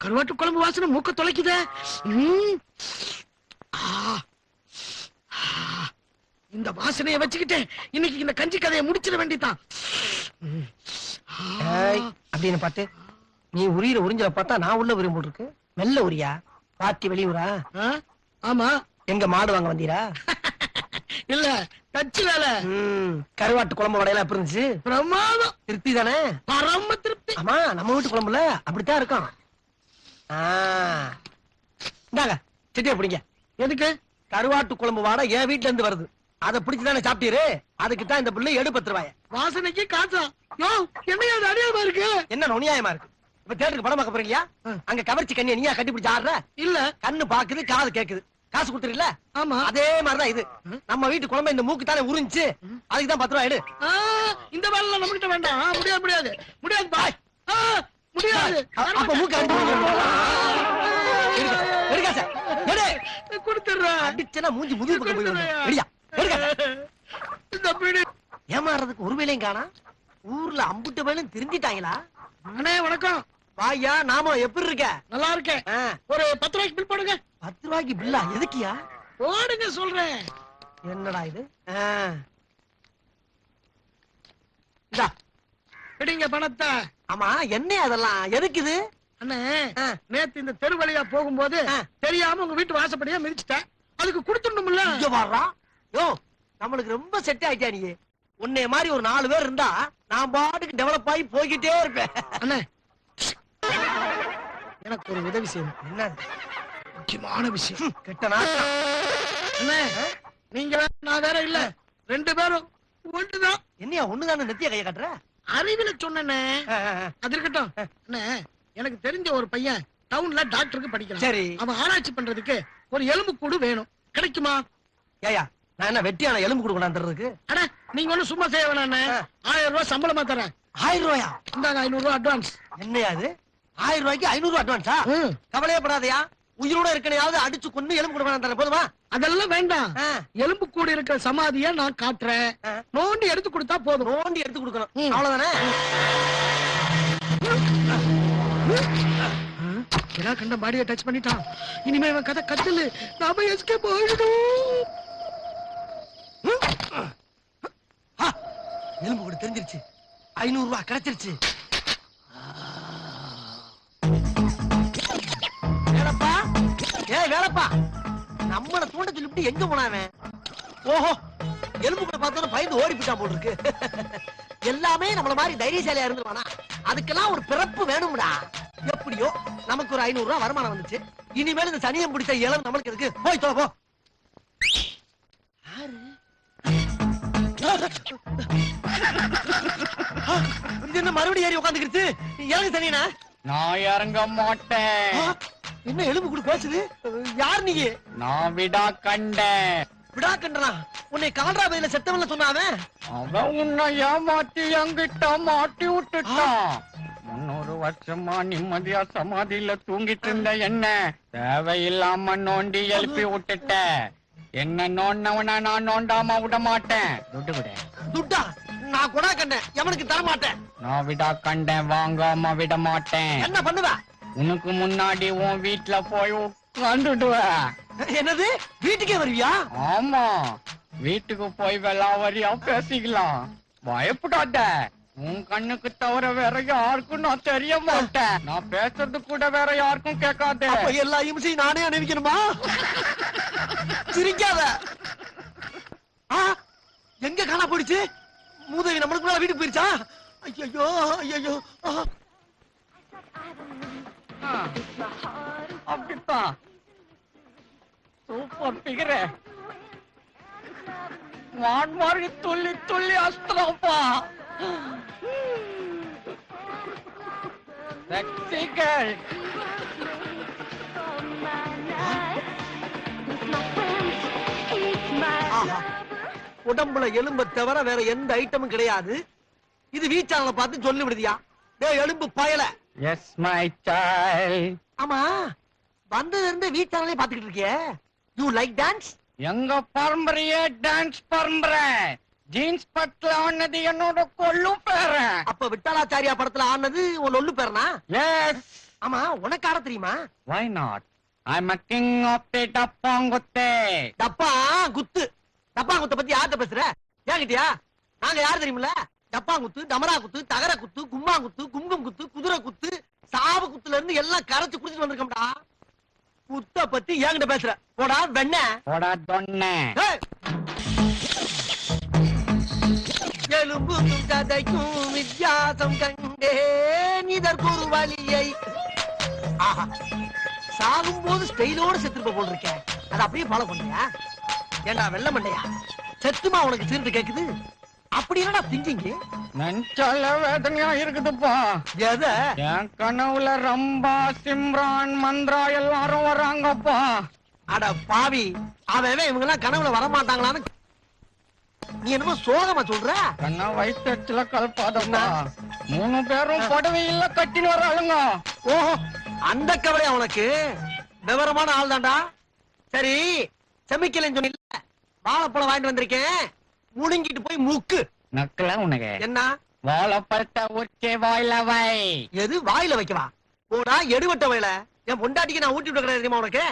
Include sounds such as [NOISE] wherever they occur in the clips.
கருவாட்டு குழம்பு வாசனை மூக்க தொலைக்குதே. இந்த வாசனையை வச்சுக்கிட்டே இன்னைக்கு இந்த கஞ்சி கதையை முடிச்சிட வேண்டியதான் ஏய், அப்படின்னு பார்த்து நீ உரியிற உறிஞ்சல பார்த்தா நான் உள்ள உரியும் போல் இருக்கு. மெல்ல உரியா? பாட்டி வெளியூரா? ஆமா. எங்க மாடு வாங்க வந்தீரா? இல்ல தச்சு வேலை. கருவாட்டு குழம்பு வடையெல்லாம் எப்படி இருந்துச்சு? பிரமாதம். திருப்தி தானே? பரம திருப்தி. ஆமா நம்ம வீட்டு குழம்புல அப்படித்தான் இருக்கும். இந்தாங்க செட்டியா பிடிங்க. எதுக்கு? கருவாட்டு குழம்பு வாடை என் வீட்ல இருந்து வருது. அதை பிடிச்சு தானே சாப்பிட்டீரு? அதுக்கு தான் இந்த பிள்ளை எடு பத்து ரூபாய வாசனைக்கு காசா யோ என்னையா அது அடியாம இருக்கு? என்ன நுணியாயமா இருக்கு? இப்ப தேட்டருக்கு படம் பார்க்க போறீங்களா. அங்க கவர்ச்சி கண்ணியை நீயா கட்டி பிடிச்சு ஆடுற? இல்ல. கண்ணு பாக்குது காது கேக்குது. காசு கொடுத்துருல ஆமா. அதே மாதிரிதான் இது. நம்ம வீட்டு குழம்பு இந்த மூக்கு தானே உறிஞ்சு அதுக்கு தான் பத்து ரூபாய் எடு. இந்த வேலை நம்ம கிட்ட வேண்டாம். முடியாது முடியாது. முடியாது பாய் முடியாது. அப்ப மூக்கு எடுக்க சார். எடு. கொடுத்துடுறேன் அடிச்சனா மூஞ்சி முதுகு பக்கம் போய். எடுயா எடுக்க ஏமாறதுக்கு ஒரு வேலையும் காணா. ஊர்ல அம்புட்டு வேலையும் திருந்திட்டாங்களா? அண்ணே வணக்கம். வாயா நாம எப்படி இருக்க? நல்லா இருக்கேன். ஒரு பத்து ரூபாய்க்கு பில் போடுங்க. பத்து ரூபாய்க்கு பில்லா? எதுக்கியா போடுங்க சொல்றேன். என்னடா இது? பிடிங்க பணத்தை. ஆமா என்ன அதெல்லாம்? எதுக்கு இது? அண்ணே. நேத்து இந்த தெரு வழியா போகும்போது. தெரியாம உங்க வீட்டு வாசப்படியா மிதிச்சிட்டேன். அதுக்கு கொடுத்துடணும்ல. இங்க வாடுறா யோ நம்மளுக்கு ரொம்ப செட் ஆயிட்டா நீ? உன்னைய மாதிரி ஒரு நாலு பேர் இருந்தா நான் பாட்டுக்கு டெவலப் ஆகி போய்கிட்டே இருப்பேன். அண்ணே எனக்கு ஒரு உதவி செய்யணும். என்ன முக்கியமான விஷயம். கெட்ட நாட்டம். அண்ணே நீங்க வேற நான் வேற இல்ல. ரெண்டு பேரும் ஒண்ணுதான். என்னையா ஒண்ணுதானே? நெத்திய கைய கட்டுற? அறிவில ஆ. அது இருக்கட்டும். அண்ணே எனக்கு தெரிஞ்ச ஒரு பையன் டவுன்ல டாக்டருக்கு படிக்கிறான். சரி. அவன் ஆராய்ச்சி பண்றதுக்கு ஒரு எலும்பு கூடு வேணும். கிடைக்குமா? ஏயா நான் என்ன வெட்டியான எலும்பு கொடுக்கணுன்றதுக்கு அட நீங்க ஒண்ணும் சும்மா செய்ய. ஆ. ஆயிரம் ரூபாய் சம்பளமா தரேன். ஆயிரம் ரூபாயா இந்தாங்க ஐநூறு ரூபாய் அட்வான்ஸ் என்னையா அது ஆயிரம் ரூபாய்க்கு ஐநூறு ரூபாய் அட்வான்ஸா கவலையே படாதயா. உயிரோட இருக்கனையாவது அடிச்சு கொண்டு எலும்பு கொடுக்க தரேன் போதுமா? அதெல்லாம் வேண்டாம். எலும்பு கூடு இருக்கிற சமாதிய நான் காட்டுறேன். நோண்டி எடுத்து கொடுத்தா போதும். நோண்டி எடுத்து கொடுக்கணும். அவ்வளவுதானே? ஏன்னா கண்ட பாடியை டச் பண்ணிட்டான். இனிமே இவன் கதை கத்தலு நாம எஸ்கேப் ஆயிடணும். ஆ, எலும்பு கூட தெரிஞ்சிருச்சு. ஐநூறு ரூபாய் கிடைச்சிருச்சு. வேலப்பா நம்மள தூண்ட சொல்லிவிட்டு எங்க போனாவன் ஓஹோ எலும்பு கூட பார்த்தோன்னு பயந்து ஓடி போயிட்டான் போல் இருக்கு [LAUGHS] எல்லாமே நம்மள மாதிரி தைரியசாலியா இருந்துருவானா அதுக்கெல்லாம் ஒரு பிறப்பு வேணும்டா. எப்படியோ நமக்கு ஒரு ஐநூறு ரூபாய் வருமானம் வந்துச்சு. இனிமேல் இந்த சனியம் பிடிச்ச இளம் நம்மளுக்கு இருக்கு. போய் தொலை போ. இது என்ன மறுபடியும் ஏறி உட்காந்துக்கிடுச்சு இறங்கு சனியனா. நான் இறங்க மாட்டேன். என்ன எலும்பு கூட பேசுது யார் நீங்க நான் விடா கண்டேன். விடா கண்டனா? உன்னை கால்ரா பையில செத்தவன்ல சொன்னாவன் அவன். உன்னை ஏமாத்தி என்கிட்ட மாட்டி விட்டுட்டான். முன்னூறு வருஷமா நிம்மதியா சமாதியில தூங்கிட்டு இருந்த என்ன? தேவையில்லாம நோண்டி எழுப்பி விட்டுட்ட. என்ன நோண்டவன நான் நோண்டாம விட மாட்டேன் துட்டு விட துட்டா? நான் கொடா கண்டேன் எவனுக்கு தர மாட்டேன் நான் விடா கண்டேன் வாங்காம விட மாட்டேன் என்ன பண்ணுவ? உனக்கு முன்னாடி உன் வீட்டுல போய் உட்காந்துடுவேன் என்னது? வீட்டுக்கே வருவியா? ஆமா. வீட்டுக்கு போய் வெள்ளாவரியா பேசிக்கலாம். பயப்படாத. உன் கண்ணுக்கு தவிர வேற யாருக்கும் நான் தெரிய மாட்டேன். நான் பேசுறது கூட வேற யாருக்கும் கேட்காத. எல்லா இம்சையும் நானே அணிவிக்கணுமா? சிரிக்காத. எங்க காணா போயிடுச்சு? மூதவி நம்மளுக்கு மேல வீட்டுக்கு போயிருச்சா? ஐயோ ஐயோ அப்படித்தான். சூப்பர் பிகர மான் மாதிரி துள்ளி துள்ளி அஸ்திரப்பா Sexy girl. ஆஹா. உடம்புல எலும்ப தவிர வேற எந்த ஐட்டமும் கிடையாது. இது வீச்சானல பார்த்து சொல்லி விடுதியா டே எலும்பு பயல. Yes, my child. ஆமா வந்ததுல இருந்து வீச்சானலே பாத்துக்கிட்டு இருக்கியே யூ லைக் டான்ஸ் எங்க பரம்பரையே டான்ஸ் பரம்பரை. ஜீன்ஸ் பட்ல ஆனது என்னோட கொள்ளு பேரன் அப்ப விட்டாலாச்சாரியா படத்துல ஆனது உன் ஒல்லு பேரனா? எஸ் ஆமா உனக்கு ஆட தெரியுமா? Why not I am king of the டப்பாங்குத்தே டப்பா குத்து. டப்பா குத்த பத்தி யார்கிட்ட பேசுற? ஏங்கிட்டியா நாங்க யாரு தெரியுமில்ல? டப்பா குத்து டமரா குத்து தகர குத்து கும்மா குத்து குங்கும் குத்து குதிரை குத்து சாவு குத்துல இருந்து எல்லாம் கரைச்சு குடிச்சிட்டு வந்திருக்கோம்டா. குத்த பத்தி என்கிட்ட பேசுற. போடா வெண்ண. போடா தொன்ன எலும்பும் கதைக்கும் வித்தியாசம் கண்டேன். இதற்கொரு வழியை. சாகும் போது ஸ்டைலோட செத்துருப்ப போல் இருக்கேன் அதை அப்படியே ஃபாலோ பண்ணியா? ஏண்டா வெள்ள மண்டையா? செத்துமா உனக்கு சீர்த்து கேக்குது? அப்படி என்னடா திங்கிங் நெஞ்சால வேதனையா இருக்குதுப்பா. எத? என் கனவுல ரம்பா சிம்ரான் மந்த்ரா எல்லாரும் வராங்கப்பா. அட பாவி அவன் இவங்க எல்லாம் கனவுல வரமாட்டாங்களான்னு நீ என்னமோ சோகமா சொல்ற? கண்ணா வயிற்றுல கலப்பாதப்பா. மூணு பேரும் புடவையில கட்டின்னு வராளுங்க. ஓஹோ அந்த கவலையா உனக்கு? விவரமான ஆள் தான்டா சரி செமிக்கலன்னு சொன்னில்ல. வாழைப்பழம் வாங்கிட்டு வந்திருக்கேன். முழுங்கிட்டு போய் முக்கு. நக்கல உனக்கு? என்ன? வாழைப்பழத்தை உச்சி வாயில வை. எது? வாயில வைக்கவா? போடா எடுவட்ட வயல. என் பொண்டாட்டிக்கு நான் ஊட்டி விட கிடையாது தெரியுமா உனக்கு?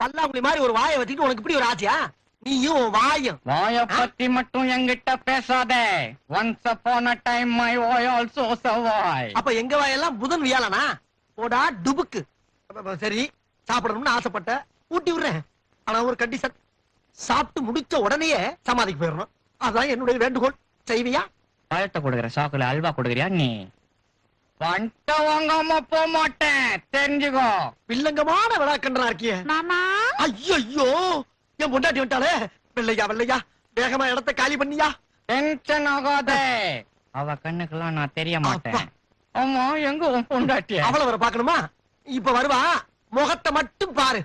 பல்லாங்குழி மாதிரி ஒரு வாயை வச்சுட்டு உனக்கு இப்படி ஒரு ஆசையா? நீயும் வாயும். வாய பத்தி மட்டும் என்கிட்ட பேசாத. Once upon a time my வாய் ஆல்சோ சவாய் அப்ப எங்க வாயெல்லாம் புதன் வியாழனா? போடா டுபுக்கு. சரி சாப்பிடணும்னு ஆசைப்பட்ட ஊட்டி விடுறேன். ஆனா ஒரு கண்டிஷன் சாப்பிட்டு முடிச்ச உடனேயே சமாதிக்கு போயிடணும். அதான் என்னுடைய வேண்டுகோள். செய்வியா? பழத்தை கொடுக்குற சாக்குல அல்வா கொடுக்குறியா நீ? பண்ட வாங்காம போக மாட்டேன். தெரிஞ்சுக்கோ. வில்லங்கமான விழாக்கன்றா இருக்கிய. மாமா. ஐயோ என் பொண்டாட்டி வந்துட்டாளே. வெள்ளையா வெள்ளையா வேகமா இடத்த காலி பண்ணியா? டென்ஷன் ஆகாத. அவ கண்ணுக்கெல்லாம் நான் தெரிய மாட்டேன். ஆமா எங்க உன் பொண்டாட்டிய? அவளை வர பாக்கணுமா இப்ப வருவா. முகத்தை மட்டும் பாரு.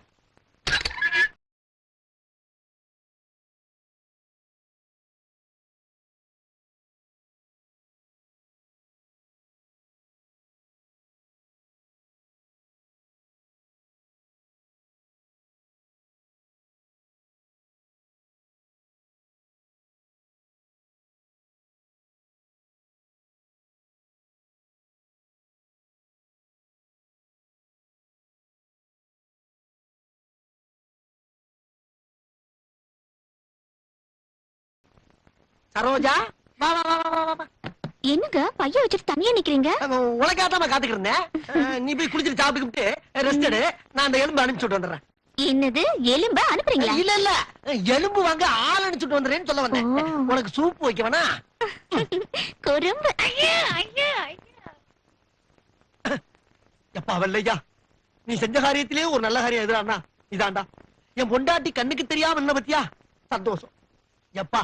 சரோஜா? வா வா வா வா, வா என்னங்க பைய வச்சுட்டு தனியா நிக்கிறீங்க? உலகாத்தாம காத்துக்கிட்டு இருந்தேன். நீ போய் குளிச்சுட்டு சாப்பிட்டுக்கிட்டு ரெஸ்ட் எடு. நான் அந்த எலும்பு அனுப்பிச்சு வந்துடுறேன். என்னது எலும்ப அனுப்புறீங்களா? இல்ல இல்ல. எலும்பு வாங்க ஆள் அனுப்பிச்சுட்டு வந்துடுறேன்னு சொல்ல வந்தேன். உனக்கு சூப் வைக்க வேணா குறும்பு எப்பா வெள்ளையா? நீ செஞ்ச காரியத்திலே ஒரு நல்ல காரியம் எதிரானா இதாண்டா. என் பொண்டாட்டி கண்ணுக்கு தெரியாம என்ன பத்தியா? சந்தோஷம். எப்பா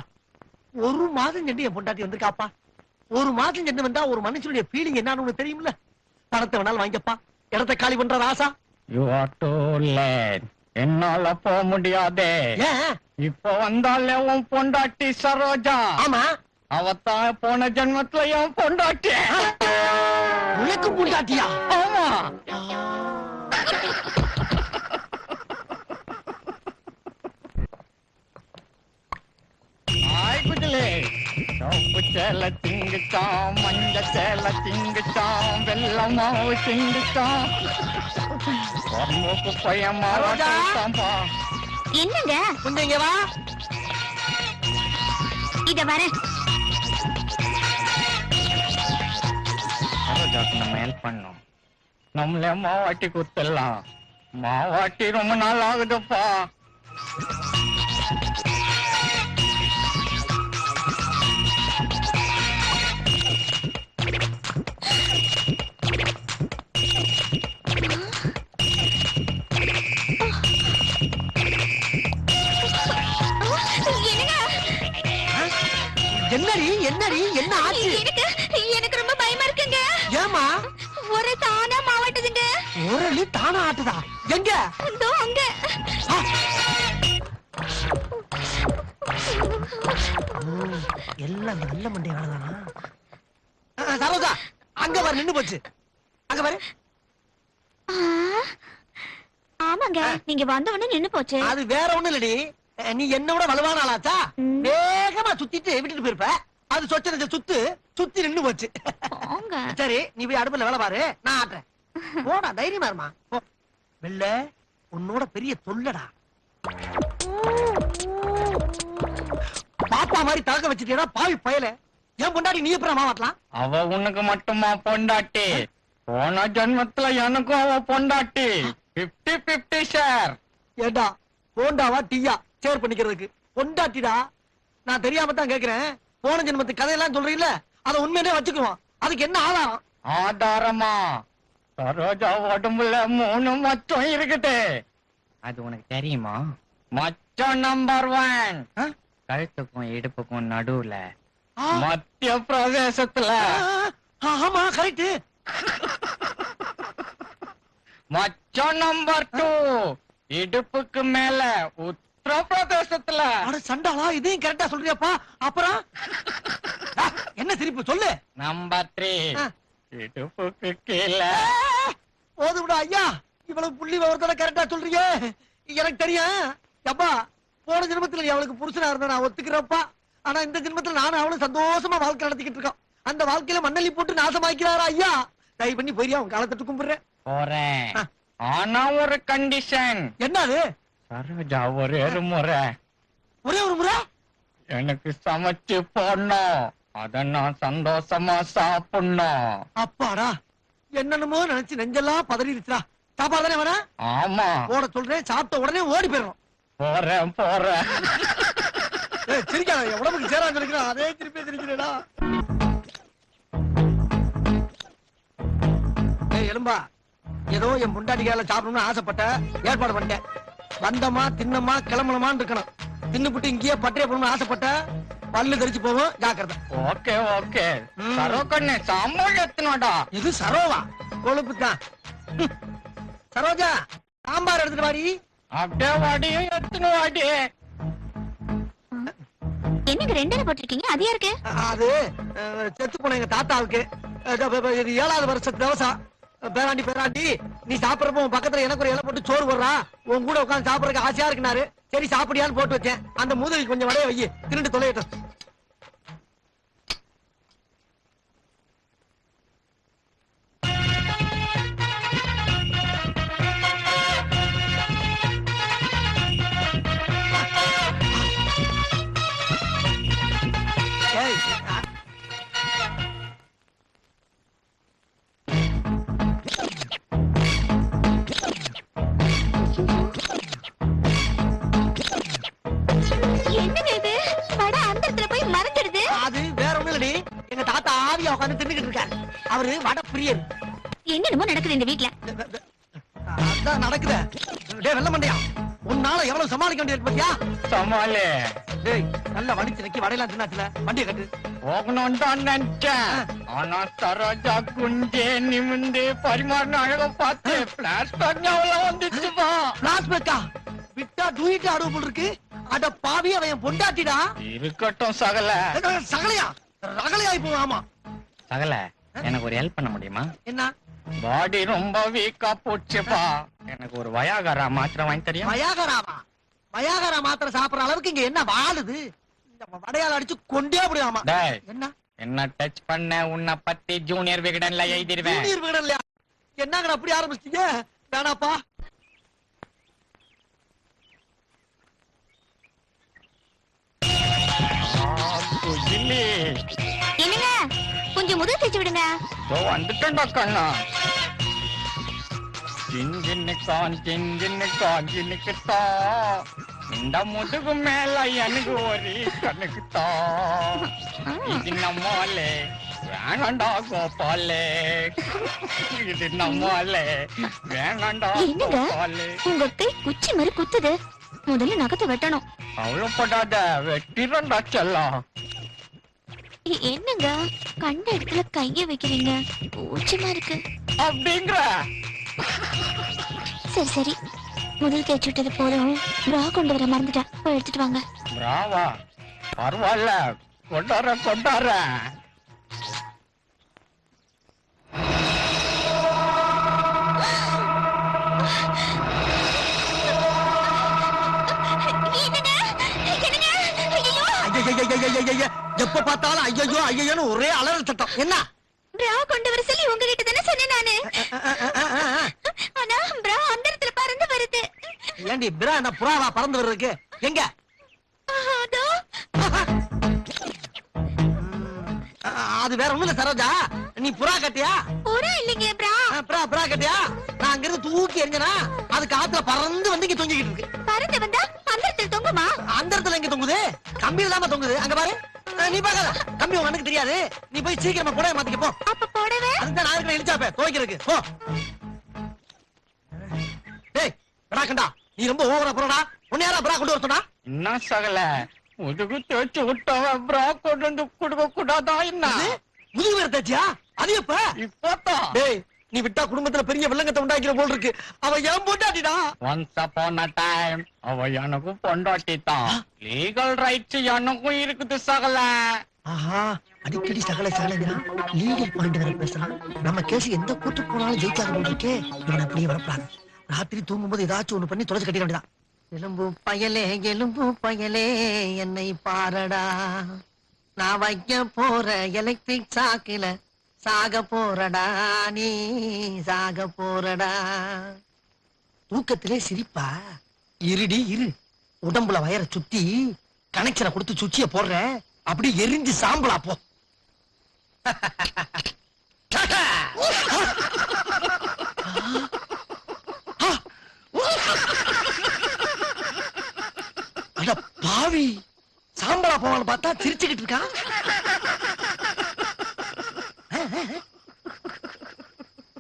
ஒரு மாதம் சென்று என் பொண்டாட்டி வந்திருக்காப்பா? ஒரு மாதம் சென்று வந்தா ஒரு மனுஷனுடைய ஃபீலிங் என்னன்னு உனக்கு தெரியுமில்ல பணத்தை வேணாலும் வாங்கிக்கப்பா. இடத்த காலி பண்ற ராசா. யூ ஆர் டூ லேட் என்னால போக முடியாதே. இப்போ வந்தாலே உன் பொண்டாட்டி சரோஜா. ஆமா. அவத்தான் போன ஜென்மத்துல என் பொண்டாட்டி. உனக்கு பொண்டாட்டியா? ஆமா. குஜலே சோப்பு சேல திங்குச்சான் மஞ்ச சேல திங்குச்சான் வெள்ளம் மாவு திங்குச்சான் உடம்புக்கு பையன் ரோஜா. மாறாட்டாம்பா என்னங்க? இங்க வா. இத வரேன் சரோஜாக்கு நம்ம ஹெல்ப் பண்ணோம். நம்மளே மாவாட்டி குத்தலாம் மாவாட்டி ரொம்ப நாள் ஆகுதுப்பா. என்னடி என்னடி என்ன ஆச்சு? எனக்கு எனக்கு ரொம்ப பயமா இருக்குங்க. ஏமா ஒரு தானா மாவட்டதுங்க. உரலி தானா ஆட்டுதா? எங்க? இதோ அங்க. எல்லாம் நல்ல மண்டை வேலைதானா சரோஜா அங்க பாரு நின்னு போச்சு. அங்க பாரு. ஆமாங்க நீங்க வந்த உடனே நின்னு போச்சு. அது வேற ஒண்ணு இல்லடி. நீ என்னோட வலுவான ஆளாச்சா. வேகமா சுத்திட்டு விட்டுட்டு போயிருப்ப. அது சொச்சன சுத்து சுத்தி நின்னு போச்சு. சரி நீ போய் அடுப்புல வேலை பாரு நான் ஆட்டுறேன். போடா தைரியமா இருமா. வெள்ள உன்னோட பெரிய தொல்லடா. பாப்பா மாதிரி தலக்க வச்சுட்டேடா பாவி பயல. ஏன் பொண்டாடி நீ எப்பறம் மாவாட்டலாம் அவ உனக்கு மட்டுமா பொண்டாட்டி? போன ஜென்மத்துல எனக்கும் அவ பொண்டாட்டி. பிப்டி பிப்டி ஷேர் ஏண்டா போண்டாவா டீயா? சேர் பண்ணிக்கிறதுக்கு. பொண்டாட்டிடா நான் தெரியாம தான் கேக்குறேன். போன ஜென்மத்து கதையெல்லாம் சொல்றீல்ல? அத உண்மையிலே வச்சுக்குவோம். அதுக்கு என்ன ஆதாரம்? ஆதாரமா? சரோஜா உடம்புல மூணு மச்சம் இருக்குது. அது உனக்கு தெரியுமா? மச்சம் நம்பர் ஒன்? கழுத்துக்கும் இடுப்புக்கும் நடுவுல. மத்திய பிரதேசத்துல ஆமா கரெக்ட் மச்சம் நம்பர் டூ இடுப்புக்கு மேல உத்தரப்பிரதேசத்துல அட சண்டாளா இதையும் கரெக்டா சொல்றியாப்பா? அப்புறம்? என்ன சிரிப்பு சொல்லு. Number three. இடுப்புக்கு கீழே. போதும்டா ஐயா. இவ்வளவு புள்ளி விவரத்தோட கரெக்டா சொல்றியே. எனக்கு தெரியும். அப்பா போன ஜென்மத்துல நீ அவளுக்கு புருஷனா இருந்த நான் ஒத்துக்கிறப்பா. ஆனா இந்த ஜென்மத்துல நானும் அவளும் சந்தோஷமா வாழ்க்கை நடத்திக்கிட்டு இருக்கோம். அந்த வாழ்க்கையில மண்ணள்ளி போட்டு நாசமாக்கிறாரா ஐயா? தயவு பண்ணி போய் அவன் காலத்தட்டு கும்பிடுறேன். போறேன். ஆனா ஒரு கண்டிஷன் என்னது? சரோஜா ஒரே ஒரு முறை. ஒரே ஒரு முறை? எனக்கு சமைச்சு போடணும். அத நான் சந்தோஷமா சாப்பிடணும். அப்பாடா என்னென்னமோ நினைச்சு நெஞ்செல்லாம் பதறிடுச்சுடா. சாப்பாடு தானே வேணா ஆமா. ஓட சொல்றேன் சாப்பிட்ட உடனே ஓடி போயிடும் போறேன் போறேன். சிரிக்காத என் உடம்புக்கு சேராம இருக்கிறான் அதே திருப்பி சிரிக்கிறேடா. ஏய் எலும்பா ஏதோ என் முண்டாட்டிக்கால சாப்பிடணும்னு ஆசைப்பட்ட ஏற்பாடு பண்ணிட்டேன். வந்தமா தின்னமா கிளம்பணுமான்னு இருக்கணும். தின்னுபிட்டு இங்கேயே பட்டைய போடணும்னு ஆசைப்பட்ட பல்லு தெரிச்சு போவோம் ஜாக்கிரதை. Okay okay. சரோக்கண்ணே சாம்பார் எத்தனோடா? இது சரோவா? கொழுப்பு தான் சரோஜா சாம்பார் எடுத்துட்டு வாடி. அப்படியே வாடியும் எத்தனை வாடி. என்னங்க ரெண்டரை போட்டிருக்கீங்க? அது யாருக்கு? அது செத்து போன எங்க தாத்தாவுக்கு. இது ஏழாவது வருஷத்து தவசம் பேராண்டி பேராண்டி நீ சாப்பிடுறப்ப உன் பக்கத்துல எனக்கு ஒரு இலை போட்டு சோறு போடுறா. உன் கூட உட்காந்து சாப்பிடறதுக்கு ஆசையா இருக்குனாரு. சரி சாப்பிடியான்னு போட்டு வச்சேன். அந்த மூதவி கொஞ்சம் வடைய வை. திருண்டு தொலையட்டும். வட பிரியர் என்னென்னமோ நடக்குது இந்த வீட்ல. அதான் நடக்குது. டேய் வெள்ள மண்டையா? உன்னால எவ்வளவு சமாளிக்க வேண்டியது பாத்தியா? சமாளி. டேய் நல்ல வடிச்சு நக்கி வடையெல்லாம் தின்னாச்சுல. வண்டியை கட்டு. போகணும் தான் நினைச்சேன். ஆனா சரோஜா குஞ்சே நிமிந்து பரிமாறின அழக பார்த்து பிளாஸ்டிக் ஞாபகம் வந்துச்சுப்பா பிளாஸ்பேக்கா விட்டா இருக்கு. அட பாவி அவன் பொண்டாட்டிடா. இருக்கட்டும் சகல. சகலையா? ரகலையா இப்போ ஆமா. சகல. எனக்கு ஒரு ஹெல்ப் பண்ண முடியுமா? என்ன? பாடி ரொம்ப வீக்கா போச்சுப்பா எனக்கு ஒரு வயாகரா மாத்திரம் வாங்கி தெரியும் வயாகராவா வயாகரா மாத்திரை சாப்பிடுற அளவுக்கு இங்க என்ன வாழுது? இந்த வடையால அடிச்சு கொண்டே முடியாமா டேய் என்ன? என்ன டச் பண்ண? உன்னை பத்தி ஜூனியர் விகடன்ல எழுதிடுவேன். ஜூனியர் வீடு இல்லையா என்னங்கடா அப்படி ஆரம்பிச்சிட்டீங்க? வேணாப்பா. என்னங்க கொஞ்சம் முதுகு தேய்ச்சி விடுங்க. வந்துட்டேன்டா கண்ணா ஜின்ஜின்னுக்கான் ஜின்ஜின்னுக்கான் ஜின்னுக்குத்தான் இந்த முதுகு மேல எனக்கு ஒரு கண்ணுக்குத்தான் இது நம்மாலே வேணாண்டா கோபாலே. இது நம்மாலே வேணாண்டா? கோபாலே. உங்க கை குச்சி மாதிரி குத்துது. முதல்ல நகத்தை வெட்டணும். அவ்வளவுப்படாத வெட்டிரண்டா செல்லம் எ- என்னங்க? கண்ட இடத்துல கைய வைக்கிறீங்க. கூச்சமா இருக்கு. அப்படிங்கிற. சரி சரி. முதல் தேய்ச்சி விட்டது போதும். bra கொண்டு வர மறந்துட்டேன். போய் எடுத்துட்டு வாங்க. பிராவா? பரவாயில்ல. கொண்டார கொண்டார என்னங்க? ஐயய்ய எப்ப பார்த்தாலும் ஐயோ ஐயோன்னு ஒரே அலறல் சத்தம். என்ன? பிரா கொண்டு வர சொல்லி உங்ககிட்ட தானே சொன்னேன் நானு. ஆனா பிரா அந்த இடத்துல பறந்து வருது. ஏண்டி பிரா என்ன புறாவா பறந்து வர்றதுக்கு? எங்க? அதோ. வேற ஒண்ணும் இல்ல சரோஜா. நீ புறா கட்டியா? புறா இல்லைங்க பிரா. புறா புறா கட்டியா? நான் அங்க இருந்து தூக்கி எறிஞ்சனா அது காத்துல பறந்து வந்து இங்க தொங்கிக்கிட்டு இருக்கு. பறந்து வந்தா அந்த இடத்துல தொங்குமா? அந்த இடத்துல எங்க தொங்குது? கம்பியில தாம தொங்குது. அங்க பாரு. நீ பாக்காத கம்பி உங்க அண்ணனுக்கு தெரியாது. நீ போய் சீக்கிரமா புடவை மாத்திக்க போ. அப்ப போடவே? அதுதான் நான் இருக்கிற துவைக்கிறதுக்கு. போ. டேய் விடாக்கண்டா நீ ரொம்ப ஓவரா போறடா. உன்னை யாரா பிரா கொண்டு வர சொன்னா? என்ன சகல? முதுகு தேய்ச்சி விட்டவன் பிரா கொண்டு வந்து கொடுக்க கூடாதா என்ன? முதுகு வேற தேச்சியா அது எப்ப? இப்போதான் டேய் நீ விட்டா குடும்பத்துல பெரிய வில்லங்கத்தை உண்டாக்கிற போல் இருக்கு. அவ ஏன் போட்டாடிடா ஒன்ஸ் அப்பான் அ டைம் அவ எனக்கு பொண்டாட்டி தான். லீகல் ரைட்ஸ் எனக்கும் இருக்குது சகல. ஆஹா அடிக்கடி சகல சகலங்கிறான் லீகல் பாயிண்ட் வேற பேசுறான் நம்ம கேஸ் எந்த கூட்டு போனாலும் ஜெயிக்காத இருக்கே. இவனை அப்படியே வரப்படாது ராத்திரி தூங்கும்போது ஏதாச்சும் ஒண்ணு பண்ணி தொலைச்சு கட்டிட வேண்டியதான் எலும்பு பயலே எலும்பு பயலே என்னை பாரடா. நான் வைக்க போற எலக்ட்ரிக் சாக்குல சாக போறடா நீ சாக போறடா. தூக்கத்திலே சிரிப்பா. இருடி இரு. உடம்புல வயற சுத்தி கனெக்ஷனை கொடுத்து சுச்சிய போடுற. அப்படியே எரிஞ்சு சாம்பலா போ. பாவி சாம்பலா போவான்னு பார்த்தா சிரிச்சுக்கிட்டு இருக்கான்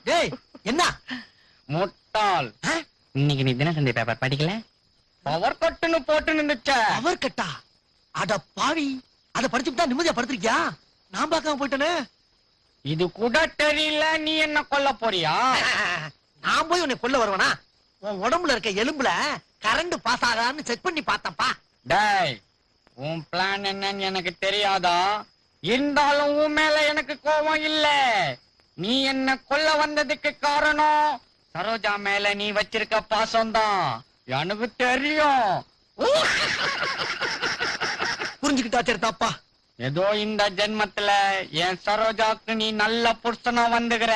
டேய் என்ன? முட்டாள்? இன்னைக்கு நீ தினசந்தி பேப்பர் படிக்கல? பவர் கட்டுன்னு போட்டு நின்னுச்ச. அவர் கட்டா அட பாவி. அத படிச்சுட்டா நிம்மதியா படுத்திருக்கியா? நான் பார்க்காம போயிட்டேனே. இது கூட தெரியல நீ என்ன கொல்ல போறியா? நான் போய் உன்னை கொல்ல வருவனா? உன் உடம்புல இருக்க எலும்புல கரண்ட் பாஸ் ஆகான்னு செக் பண்ணி பார்த்தப்பா டேய் உன் பிளான் என்னன்னு எனக்கு தெரியாதா? இருந்தாலும் உன் மேல எனக்கு கோபம் இல்ல. நீ என்ன கொல்ல வந்ததுக்கு காரணம்? சரோஜா மேல நீ வச்சிருக்க பாசம்தான். எனக்கு தெரியும். புரிஞ்சுக்கிட்டா சரிதாப்பா. ஏதோ இந்த ஜென்மத்துல என் சரோஜாக்கு நீ நல்ல புருஷனா வந்துகிற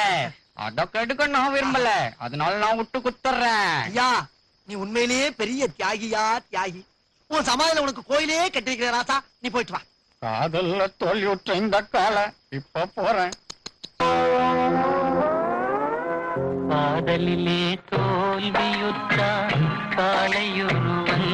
அத கெடுக்க நான் விரும்பல. அதனால நான் விட்டு குத்துறேன். ஐயா நீ உண்மையிலேயே பெரிய தியாகியா தியாகி. உன் சமாதியில உனக்கு கோயிலே கட்டி வைக்கிற ராசா. நீ போயிட்டு வா. காதல்ல தோல்வியுற்ற இந்த கால இப்ப போறேன். காதலிலே தோல்வியுற்றான் காலையுருவன்